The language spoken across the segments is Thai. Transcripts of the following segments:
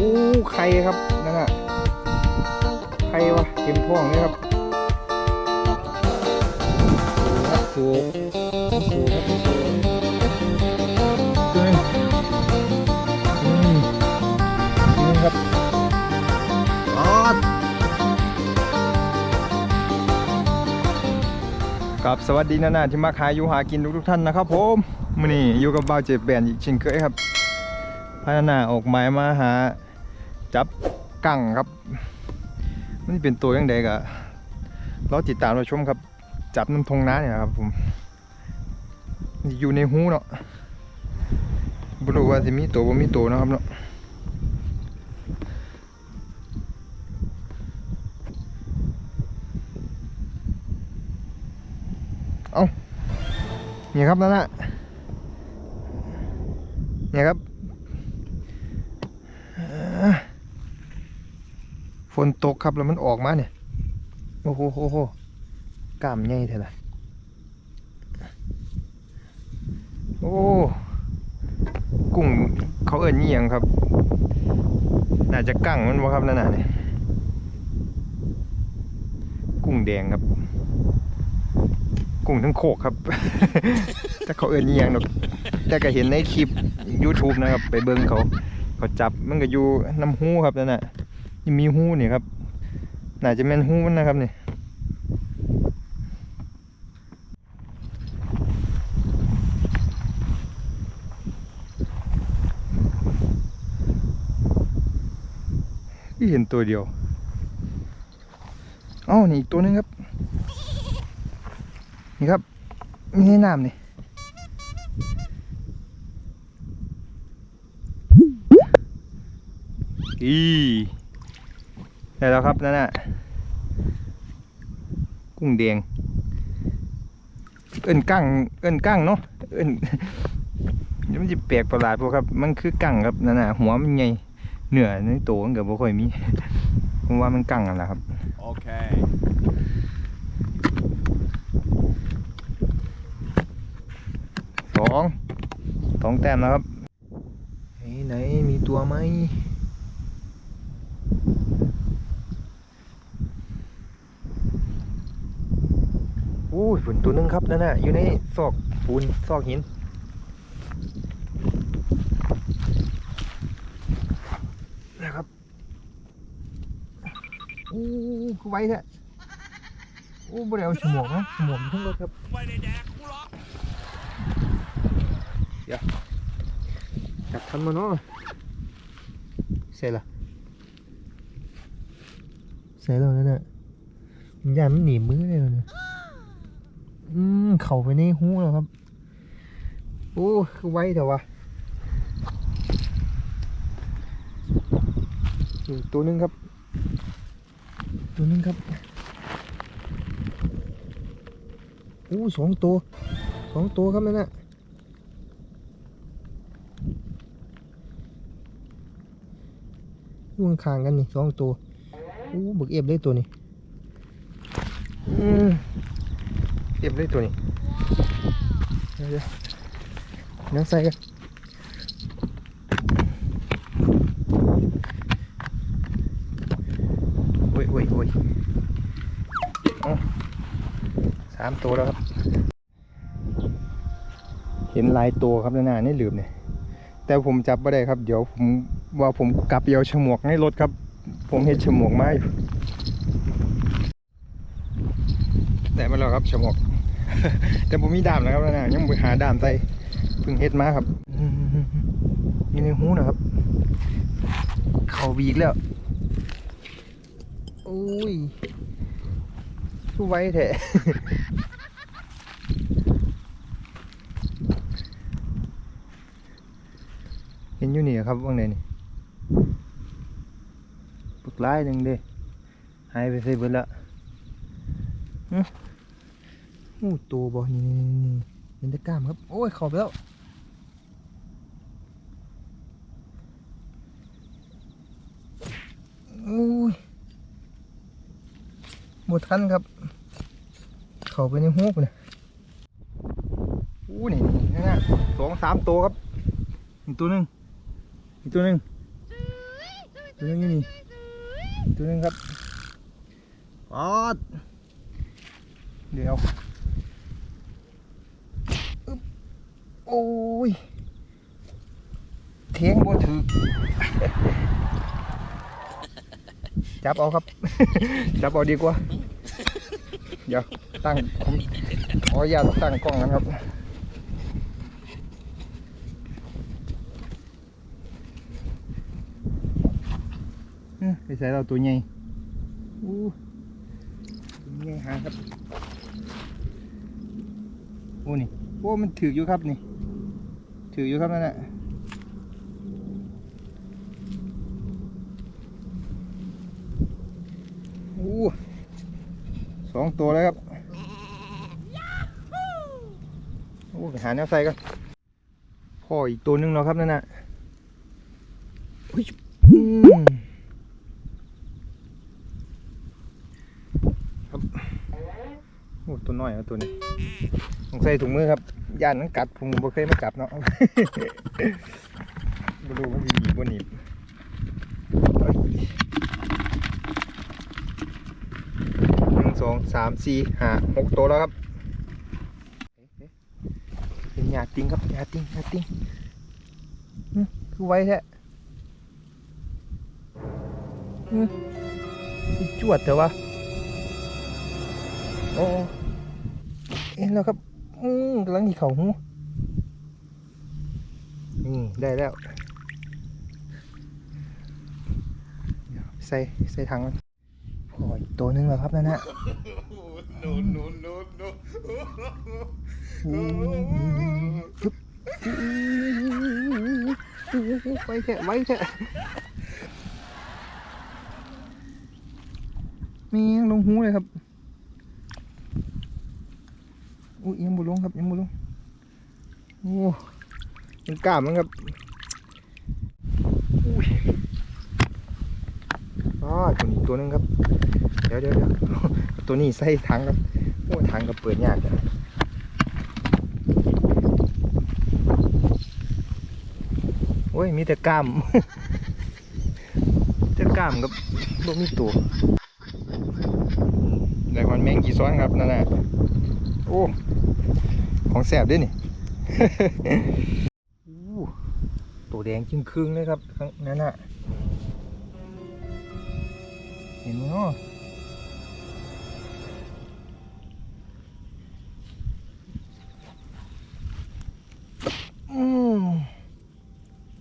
อู้ไข่ครับนั่นน่ะไข่วะเต็มท้องเลยครับสูบสูบครับตัวนึงอืมนึงครับอ๋อกับสวัสดีนานาที่มาขายอยู่หากินทุกทุกๆท่านนะครับผมมื่อนี้อยู่กับบ่าวเจ็บแบนอีกเช่นเคยครับพานาออกหมายมาหา จับกั้งครับ มันเป็นตัวยังไงกะเราติดตามเราชมครับ จับน้ำทงน้าเนี่ยครับผม อยู่ในหูเนาะบรู้ว่าจะมีตัวบ่มีตัวนะครับเนาะเอาเนี่ยครับนั่นน่ะเนี่ยครับ ฝนตกครับแล้วมันออกมาเนี่ย โอ้โหโหโหกล้ามใหญ่เท่าไหร่โอ้ กุ้งเขาเอิ้นยี่ยังครับ น่าจะกั้งมันวะครับนั่นน่ะเนี่ย กุ้งแดงครับ กุ้งทั้งโคกครับ แต่เขาเอิ้นยี่ยังเนาะแต่ก็เห็นในคลิป YouTube นะครับ ไปเบิ่งเขา เขาจับมันก็อยู่น้ำหูครับนั่นน่ะ นี่มีหูนี่ครับน่าจะเป็นหูมันนะครับนี่เห็นตัวเดียวเอ้านี่อีกตัวหนึงครับ นี่ครับ มีในน้ำนี่อี ได้แล้วครับนั่นน่ะกุ้งแดง เอิ้นกั้งเอิ้นกั้งเนาะเอิ้นเดี๋ยวมันจะแปลกประหลาดพวกครับ มันคือกั้งครับนั่นน่ะหัวมันใหญ่เนื้อในโตมันก็บ่ค่อยมีผมว่ามันกั้งนั่นแหละครับ Okay. สองสองแต้มแล้วครับไหนไหนมีตัวไหมโอ้ย ฝนตัวหนึงครับนั่นน่ะอยู่ในซอกปูนซอกหินนะครับโอ้คือไว้แท้โอ้บ่ได้เอาฉมวกนะฉมวกอยู่ทั้งรถครับไม่ได้แดกกูหรอกจับทันมาเนาะเสร็จละเสร็จแล้วนั่นน่ะมันยานมันหนีมือเลยนะ อืมเข่าไปในหูแล้วครับ โอ้คือไวแต่ว่าอีกตัวหนึงครับ ตัวหนึงครับโอ้สองตัวสองตัวครับนั่นนะอยู่ข้างกันนี่สองตัวโอ้บึกเอฟเลยตัวนี้อืม เอฟเลยตัวนี้เดี๋ยวนั่งใส่กันโอ้ยโอ้ยโอ้ยสามตัวแล้วครับ เห็นลายตัวครับนานานี่ลืมเนี่ยแต่ผมจับไม่ได้ครับ เดี๋ยวผมว่าผมกลับเดียวฉมวกในรถครับ ผมเห็นฉมวกมาอยู่แต่มาแล้วครับฉมวก แต่ผมมีดามนะครับนะยังไปหาดามใส่พิ่งเฮ็ดมาครับอืมมีในหูนะครับ เขาบีกแล้วโอ้ยสู้ไว้แท้เห็นอยู่นี่ครับว่างไหนนี่ปึกไลายหนึ่งเด้หายไปใส่เบิดละ หูตัวบ่นี่นี่เห็นแต่กล้ามครับ โอ้ยเข้าไปแล้วโอ้ยหมดทันครับ เข้าไปในหูปเนี่ยอู้นี่นี่นั่นะสองสามตัวครับอีกตัวหนึ่งอีกตัวหนึ่งตัวนึงอยู่นี่ตัวนึงครับปอดเดี๋ยวอึ๊บ โอ้ยเทียงบ่ถือจับเอาครับ จับเอาดีกว่า เดี๋ยวตั้งผมขออนุญาตตั้งกล้องกันครับ ไปใส่เราตัวใหญ่อู้ตัวใหญ่หาครับ โอ้นี่ โอ้มันถืออยู่ครับนี่ ถืออยู่ครับนั่นแหละอู้สองตัวแล้วครับโอ้หาแนวใส่กันพ่ออีกตัวนึงเนาะครับนั่นน่ะอุ้ยอืมโอ้ตัวน้อยเอาตัวนี้ต้องใส่ถุงมือครับ ย่านมันกัดผมบ่เคยมาจับเนาะบ่รู้มันหีบบ่หนีบหนึ่งสองสามสี่ห้าหกตัวแล้วครับเป็นยาติงครับยาติงยาติงหึคือไว้แท้หึอีจวดเถอะวะโอ้เอ็นแล้วครับ อืมกำลังหีเข่าหูอืมได้แล้วเดี๋ยวใส่ใส่ถังมันพออีกตัวหนึงแล้วครับนั่นฮะ no, no, no, no. อู้จุ๊บอู้ไว้แค่ไว้แค่มียังลงหูเลยครับ อุ้ยยังบุลงครับยังบุลงโอ้มันกล้ามมันครับอุ้ยอ๋อตัวนี้ตัวนึงครับ เดี๋ยวเดี๋ยวเดี๋ยวตัวนี้ใส่ถังครับโอ้ถังก็เปิดยากจังโอ้ยมีแต่กล้ามแต่กล้ามกับบ่มีตัวแต่มันแมงกี่ซ้อนครับนั่นแหละโอ้ ของแสบด้วยนี่ตัวแดงจึงครึ่งเลยครับข้างนั้นน่ะเห็นไหมเนาะ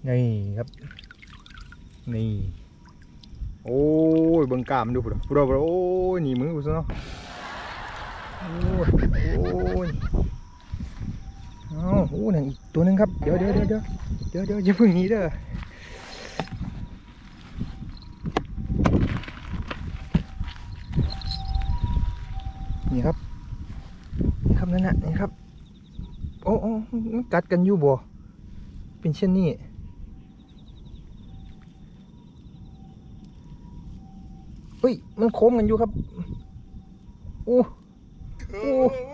นี่ครับ นี่ โอ้ยเบิ่งกามดูพุ่นพุ่นพุ่นโอ้ยหนีมือกูซะเนาะโอ้ย โอ้ยเอาโอ้ นั่นอีกตัวหนึงครับเดี๋ยวเดี๋ยวเดี๋ยวเดี๋ยวเดี๋ยวเดี๋ยวอย่าเพิ่งหนีเด้อนี่ครับนี่ครับนั่นน่ะนี่ครับโอ้โอ้มันกัดกันอยู่บ่เป็นเช่นนี้เฮ้ยมันโค้งกันอยู่ครับโอ้โอ้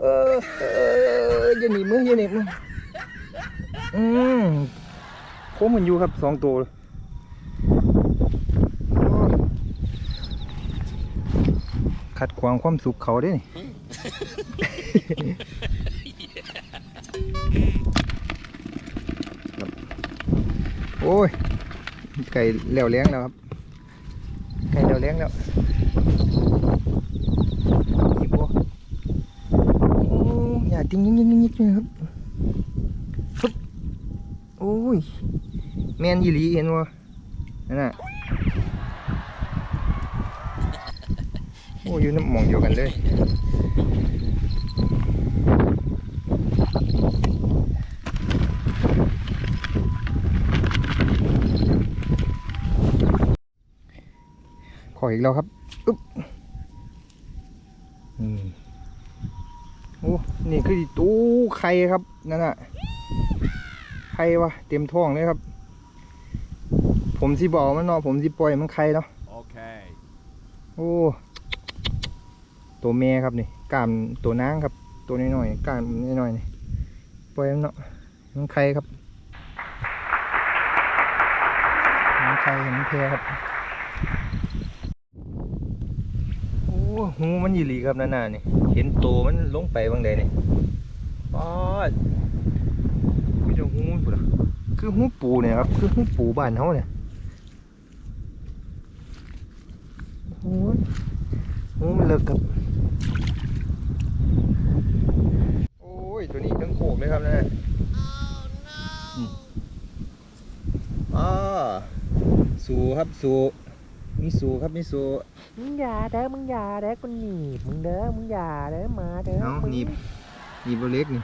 เออเออย่าหนีมือย่าหนีมืออืมโค้งเหมันอยู่ครับสองตัวเลยขัดขวางความสุขเขาด้วยนี่โอ้ย ไก่เหลวเลี้ยงแล้วครับ ไก่เหลวเลี้ยงแล้ว อีบัวโอ้อย่าติ้งยิงยิงยิงยิงครับปึ๊บโอ้ยแมนยีหลีเห็นวะนั่นน่ะโอ้อยู่น้ำมองเดียวกันเลยขออีกแล้วครับ อึ๊บอืม โอ้นี่คือตู้ไข่ครับนั่นน่ะไข่วะเต็มท้องเลยครับ ผมสิบอกมันเนาะผมสิปล่อยมันไข่เนาะ Okay. โอ้ตัวแม่ครับนี่กล้ามตัวนางครับ ตัวน้อยๆกล้ามน้อยๆนี่ปล่อยมันเนาะมันไข่ครับมันไข่ข่เห็นแพครับโอ้ หูมันยีหลีครับนั่นน่ะนี่ เห็นโตมันลงไปบางใดนี่ป๊อดมีแต่หูมันพุ่นล่ะคือหูปูเนี่ยครับ คือหูปูบ้านเฮาเนี่ยโอ้ยหูมันเลิกครับ โอ้ย ตัวนี้ทั้งโขกเลยครับนั่นน่ะอืมอ่า สูครับ สู มีสูครับมีสูมึงอย่าเด้อมึงอย่าเด้อกูหนีบมึงเด้อมึงอย่าเด้อมาเด้อเอามึงหนีบหนีบเล็กนี่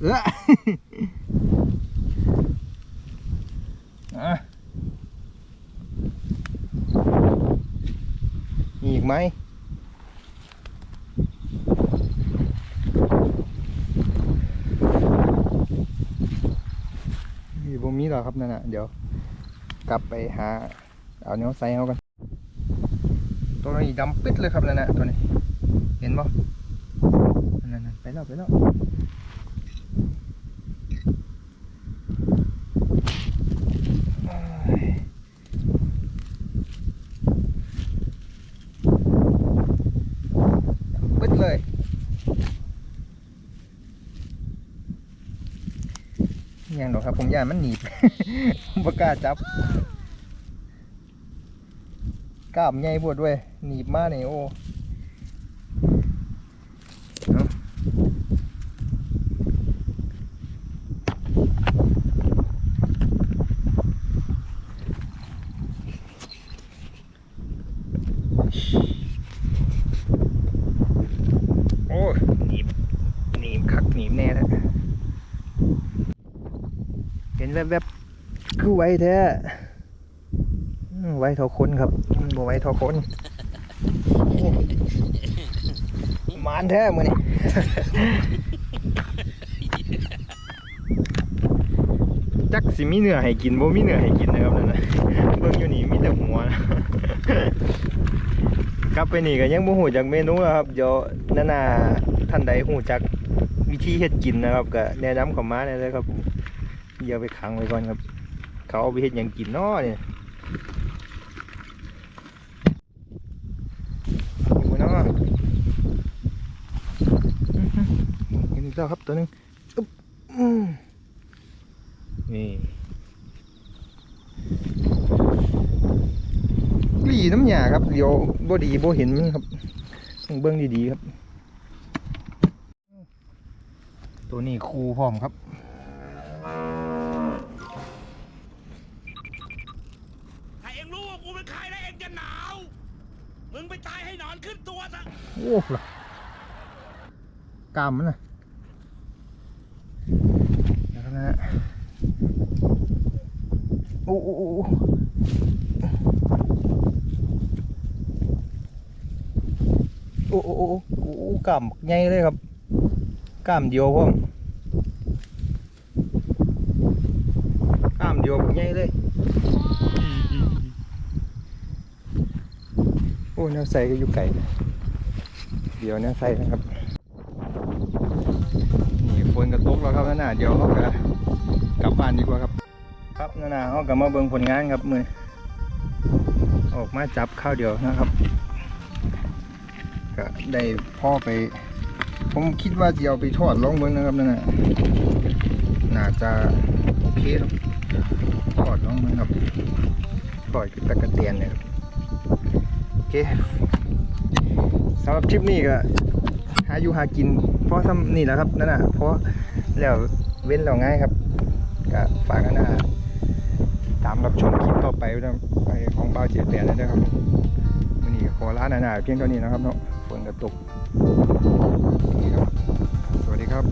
เอออะมีอีกไหมมีบ่มีหรอกครับนั่นน่ะเดี๋ยว กลับไปหา เอาเนื้อใส่เขากันตัวนี้ดำปิดเลยครับนั่นนะตัวนี้ เห็นบ่นั่นๆไปแล้วไปแล้วปึ๊ดเลยยังหรอครับผมยานมันหนีบผมบ่กล้าจับ กล้ามใหญ่บวด้วยหนีบมาเนี่ยโอ้หนีบหนีบคักหนีบแน่แล้วบๆคือไว้แท้ ไวเท่าคนครับมันบ่ไวเท่าคนโอ้มานแท้มือนี่จักสิมีเนื้อให้กินบ่มีเนื้อให้กินนะครับนั่นน่ะเบิ่งอยู่นี่มีแต่หัวนะกลับไปนี่ก็ยังบ่ฮู้จักเมนูนะครับเดี๋ยวนานาท่านใดฮู้จักวิธีเฮ็ดกินนะครับก็แนะนำเข้ามาได้เลยครับผมอย่าไปขังไว้ก่อนครับ เขาเอาไปเฮ็ดหยังกินเนาะเนี่ยอยู่เนาะอื้อหือเห็น อีกแล้วครับตัวหนึงอึ๊บอืมนี่กลีน้ำยาครับเดี๋ยวบ่ดีบ่เห็นมันครับต้องเบิ่งดีๆครับ ตัวนี้คูพร้อมครับถ้าเองรู้ว่ากูเป็นใครแล้วเองจะหนาว มึงไปตายให้หนอนขึ้นตัวซะโอ้ล่ะกล้ามมันนะนะครับนะ ฮะโอ้โอ้โอ้โอ้โอู้กล่ำใหญ่เลยครับกล่ำเดียวพ่อมกล่ำเดียวใหญ่เลยโอ้แนวใสก็อยู่ไก่เดี๋ยวแนวใสนะครับ ฝนกระตกแล้วครับนั่นน่ะเดี๋ยวเขาก็กลับบ้านดีกว่าครับ ครับนั่นน่ะเขาก็มาเบิ่งผลงานครับมือออกมาจับข้าวเดียวนะครับ ก็ได้พ่อไป ผมคิดว่าจะเอาไปทอดลองเบิ่งนะครับนั่นน่ะน่าจะโอเคครับทอดลองเบิ่งครับทอดคือตะกะเตียนเนี่ยครับโอเคสำหรับทริปนี้ก็หาอยู่หากิน ราะทำนี่แหละครับนั่นน่ะเพราะแล้วเว้นเราง่ายครับก็ฝากกันนะตามรับชมคลิปต่อไปนะไของเบาเจ็ดแปดนะครับวันนี้ขอลาหนาๆเพียงเท่านี้นะครับเนาะฝนกระตกนี่ครับสวัสดีครับ